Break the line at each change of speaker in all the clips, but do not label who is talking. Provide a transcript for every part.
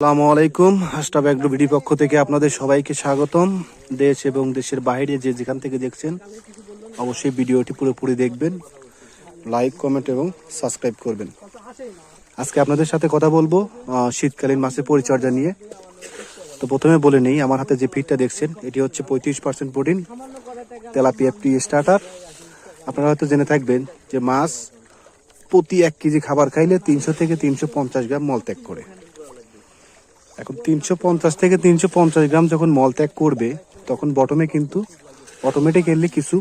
আসসালামু আলাইকুম। হাসটাব agro BD পক্ষ থেকে আপনাদের সবাইকে স্বাগতম। দেশ এবং দেশের বাইরে যে যেখান থেকে দেখছেন, অবশ্যই ভিডিওটি পুরোপুরি দেখবেন, লাইক, কমেন্ট এবং সাবস্ক্রাইব করবেন। আজকে আপনাদের সাথে কথা বলব শীতকালীন মাছের পরিচর্যা নিয়ে। তো প্রথমে বলে নেই, আমার হাতে যে ফিডটা দেখছেন, এটি হচ্ছে পঁয়ত্রিশ percent protein, tilapia pre starter আপনারা হয়তো জেনে থাকবেন যে মাছ প্রতি এক কেজি খাবার খাইলে তিনশো থেকে তিনশো পঞ্চাশ গ্রাম মল ত্যাগ করে। এখন তিনশো পঞ্চাশ থেকে তিনশো পঞ্চাশ গ্রাম যখন মল ত্যাগ করবে, তখন বটমে কিন্তু অটোমেটিক অটোমেটিক্যালি কিছু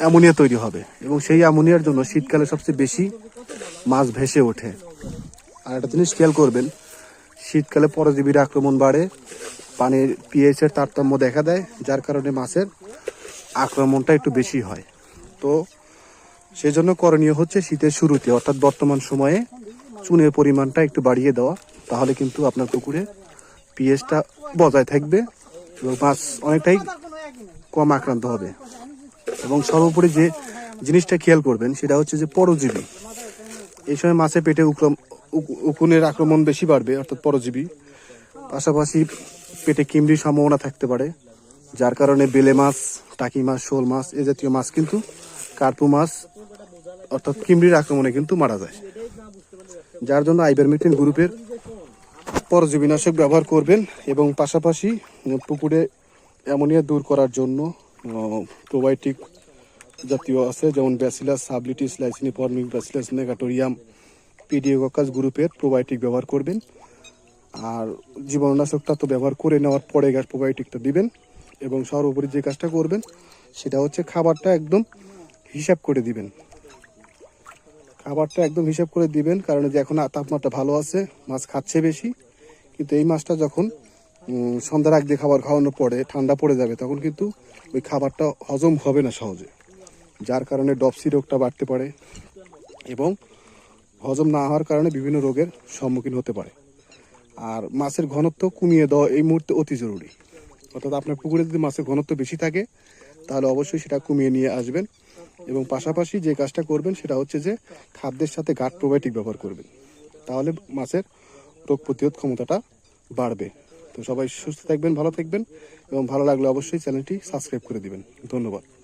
অ্যামোনিয়া তৈরি হবে এবং সেই অ্যামোনিয়ার জন্য শীতকালে সবচেয়ে বেশি মাছ ভেসে ওঠে। আর একটা জিনিস খেয়াল করবেন, শীতকালে পরজীবীর আক্রমণ বাড়ে, পানির পিএইচ এর তারতম্য দেখা দেয়, যার কারণে মাছের আক্রমণটা একটু বেশি হয়। তো সেজন্য করণীয় হচ্ছে শীতের শুরুতে, অর্থাৎ বর্তমান সময়ে চুনের পরিমাণটা একটু বাড়িয়ে দেওয়া, তাহলে কিন্তু আপনার পুকুরে পিএইচটা বজায় থাকবে এবং মাছ অনেকটাই কম আক্রান্ত হবে। এবং সর্বোপরি যে জিনিসটা খেয়াল করবেন, সেটা হচ্ছে যে পরজীবী। এই সময় মাছের পেটে উক্রম, উক- উকুনের আক্রমণ বেশি বাড়বে, অর্থাৎ পরজীবী। পাশাপাশি পেটে কিমড়ির সম্ভাবনা থাকতে পারে, যার কারণে বেলে মাছ, টাকি মাছ, শোল মাছ, এ জাতীয় মাছ কিন্তু কার্পু মাছ, অর্থাৎ কিমড়ির আক্রমণে কিন্তু মারা যায়। যার জন্য আইবারমেকটিন গ্রুপের পরজীবীনাশক ব্যবহার করবেন এবং পাশাপাশি পুকুরে অ্যামোনিয়া দূর করার জন্য প্রোবায়োটিক জাতীয় আছে, যেমন bacillus subtilis licheniformis bacillus megaterium pediococcus গ্রুপের প্রোবায়োটিক ব্যবহার করবেন। আর জীবাণুনাশকটা তো ব্যবহার করে নেওয়ার পরে গ্যাস প্রোবায়োটিকটা দিবেন এবং সর্বোপরি যে কাজটা করবেন, সেটা হচ্ছে খাবারটা একদম হিসাব করে দিবেন। খাবারটা একদম হিসাব করে দিবেন, কারণ যে এখন তাপমাত্রা ভালো আছে, মাছ খাচ্ছে বেশি, কিন্তু এই মাছটা যখন সন্ধ্যার আগ দিয়ে খাবার খাওয়ানোর পরে ঠান্ডা পড়ে যাবে, তখন কিন্তু ওই খাবারটা হজম হবে না সহজে, যার কারণে ডপসি রোগটা বাড়তে পারে এবং হজম না হওয়ার কারণে বিভিন্ন রোগের সম্মুখীন হতে পারে। আর মাছের ঘনত্ব কমিয়ে দেওয়া এই মুহূর্তে অতি জরুরি। অর্থাৎ আপনার পুকুরে যদি মাছের ঘনত্ব বেশি থাকে, তাহলে অবশ্যই সেটা কমিয়ে নিয়ে আসবেন। এবং পাশাপাশি যে কাজটা করবেন সেটা হচ্ছে যে খাদ্যের সাথে গাট প্রোবায়োটিক ব্যবহার করবেন। তাহলে মাছের রোগ প্রতিরোধ ক্ষমতাটা বাড়বে। তো সবাই সুস্থ থাকবেন, ভালো থাকবেন এবং ভালো লাগলে অবশ্যই চ্যানেলটি সাবস্ক্রাইব করে দিবেন। ধন্যবাদ।